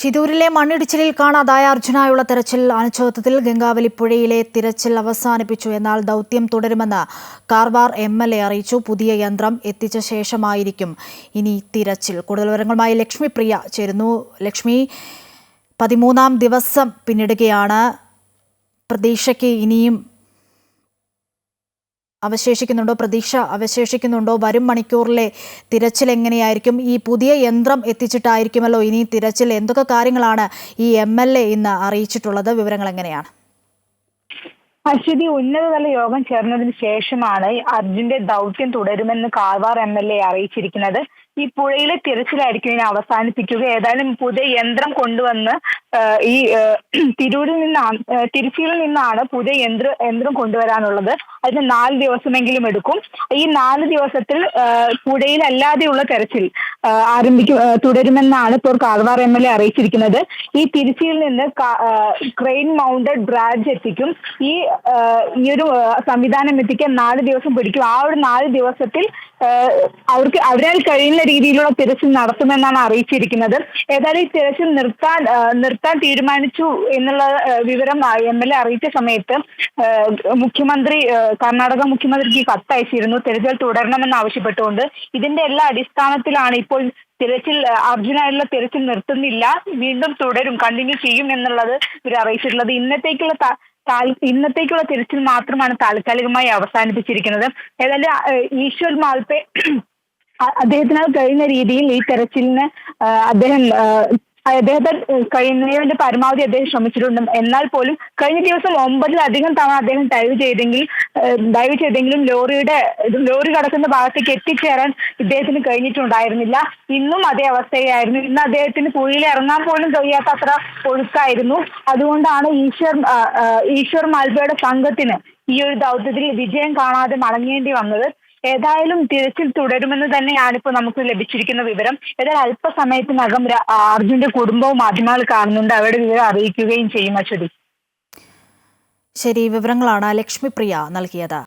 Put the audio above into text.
ഷിതൂരിലെ മണ്ണിടിച്ചിലിൽ കാണാതായ അർജുനായുള്ള തെരച്ചിൽ അനിശ്ചിതത്വത്തിൽ ഗംഗാവലിപ്പുഴയിലെ തിരച്ചിൽ അവസാനിപ്പിച്ചു എന്നാൽ ദൗത്യം തുടരുമെന്ന് കാർവാർ എം എൽ എ അറിയിച്ചു. പുതിയ യന്ത്രം എത്തിച്ച ശേഷമായിരിക്കും ഇനി തിരച്ചിൽ. കൂടുതൽ വിവരങ്ങളുമായി ലക്ഷ്മി പ്രിയ ചേരുന്നു. ലക്ഷ്മി പതിമൂന്നാം ദിവസം പിന്നിടുകയാണ്. പ്രതീക്ഷയ്ക്ക് ഇനിയും അവശേഷിക്കുന്നുണ്ടോ? പ്രതീക്ഷ അവശേഷിക്കുന്നുണ്ടോ? വരും മണിക്കൂറിലെ തിരച്ചിൽ എങ്ങനെയായിരിക്കും ഈ പുതിയ യന്ത്രം എത്തിച്ചിട്ടായിരിക്കുമല്ലോ ഇനി തിരച്ചിൽ. എന്തൊക്കെ കാര്യങ്ങളാണ് ഈ എം എൽ എ ഇന്ന് അറിയിച്ചിട്ടുള്ളത്? വിവരങ്ങൾ എങ്ങനെയാണ് അശ്വതി ഉന്നതതല യോഗം ചേർന്നതിന് ശേഷമാണ് അർജുന്റെ ദൗത്യം തുടരുമെന്ന് കാർവാർ എം എൽ എ അറിയിച്ചിരിക്കുന്നത്. ഈ പുഴയിലെ തിരച്ചിലായിരിക്കും ഇനി അവസാനിപ്പിക്കുക. ഏതായാലും പുതിയ യന്ത്രം കൊണ്ടുവന്ന് ഈ തിരൂരിൽ നിന്നാണ് തിരുച്ചിയിൽ നിന്നാണ് പുതിയ യന്ത്ര യന്ത്രം കൊണ്ടുവരാനുള്ളത്. അതിന് നാല് ദിവസമെങ്കിലും എടുക്കും. ഈ നാല് ദിവസത്തിൽ പുഴയിലല്ലാതെയുള്ള തെരച്ചിൽ ആരംഭിക്കും തുടരുമെന്നാണ് ഇപ്പോൾ കാർവാർ എം എൽ എ അറിയിച്ചിരിക്കുന്നത്. ഈ തിരുച്ചിയിൽ നിന്ന് ക്രെയിൻ മൗണ്ടഡ് ഡ്രാജ് എത്തിക്കും. ഈ ഈ ഒരു സംവിധാനം എത്തിക്കാൻ നാല് ദിവസം പിടിക്കും. ആ ഒരു നാല് ദിവസത്തിൽ അവർക്ക് അവരാൽ കഴിയുന്ന രീതിയിലുള്ള തിരച്ചിൽ നടത്തുമെന്നാണ് അറിയിച്ചിരിക്കുന്നത്. ഏതായാലും ഈ തിരച്ചിൽ നിർത്താൻ നിർത്താൻ തീരുമാനിച്ചു എന്നുള്ള വിവരം എം എൽ എ അറിയിച്ച സമയത്ത് മുഖ്യമന്ത്രി കർണാടക മുഖ്യമന്ത്രിക്ക് കത്തയച്ചിരുന്നു. തിരച്ചിൽ തുടരണമെന്ന് ആവശ്യപ്പെട്ടുകൊണ്ട്. ഇതിന്റെ എല്ലാ അടിസ്ഥാനത്തിലാണ് ഇപ്പോൾ തിരച്ചിൽ അർജുനായുള്ള തിരച്ചിൽ നിർത്തുന്നില്ല. വീണ്ടും തുടരും കണ്ടിന്യൂ ചെയ്യും എന്നുള്ളത് ഇവർ അറിയിച്ചിട്ടുള്ളത്. ഇന്നത്തേക്കുള്ള ഇന്നത്തേക്കുള്ള തിരച്ചിൽ മാത്രമാണ് താൽക്കാലികമായി അവസാനിപ്പിച്ചിരിക്കുന്നത്. ഏതായാലും ഈശ്വർ മാൽപ്പെ അദ്ദേഹത്തിനാൽ കഴിയുന്ന രീതിയിൽ ഈ തെരച്ചിലിന് അദ്ദേഹം അദ്ദേഹത്തെ കഴിയുന്നതിന്റെ പരമാവധി അദ്ദേഹം ശ്രമിച്ചിട്ടുണ്ട്. എന്നാൽ പോലും കഴിഞ്ഞ ദിവസം ഒമ്പതിലധികം തവണ അദ്ദേഹം ഡൈവ് ചെയ്തെങ്കിൽ ഡൈവ് ചെയ്തെങ്കിലും ലോറിയുടെ ലോറി കടക്കുന്ന ഭാഗത്തേക്ക് എത്തിച്ചേരാൻ ഇദ്ദേഹത്തിന് കഴിഞ്ഞിട്ടുണ്ടായിരുന്നില്ല. ഇന്നും അതേ അവസ്ഥയായിരുന്നു. ഇന്ന് അദ്ദേഹത്തിന് പുഴയിൽ ഇറങ്ങാൻ പോലും കഴിയാത്ത അത്ര ഒഴുക്കായിരുന്നു. അതുകൊണ്ടാണ് ഈശ്വർ ഈശ്വർ മാൽബയുടെ സംഘത്തിന് ഈ ഒരു ദൗത്യത്തിൽ വിജയം കാണാതെ മടങ്ങേണ്ടി വന്നത്. ഏതായാലും തിരച്ചിൽ തുടരുമെന്ന് തന്നെയാണ് ഇപ്പോൾ നമുക്ക് ലഭിച്ചിരിക്കുന്ന വിവരം. ഏതായാലും അല്പസമയത്തിനകം അർജുന്റെ കുടുംബവും മാധ്യമങ്ങൾ കാണുന്നുണ്ട്. അവരുടെ വിവരം അറിയിക്കുകയും ചെയ്യും അശ്വതി. ശരി വിവരങ്ങളാണ് ലക്ഷ്മിപ്രിയ നൽകിയത്.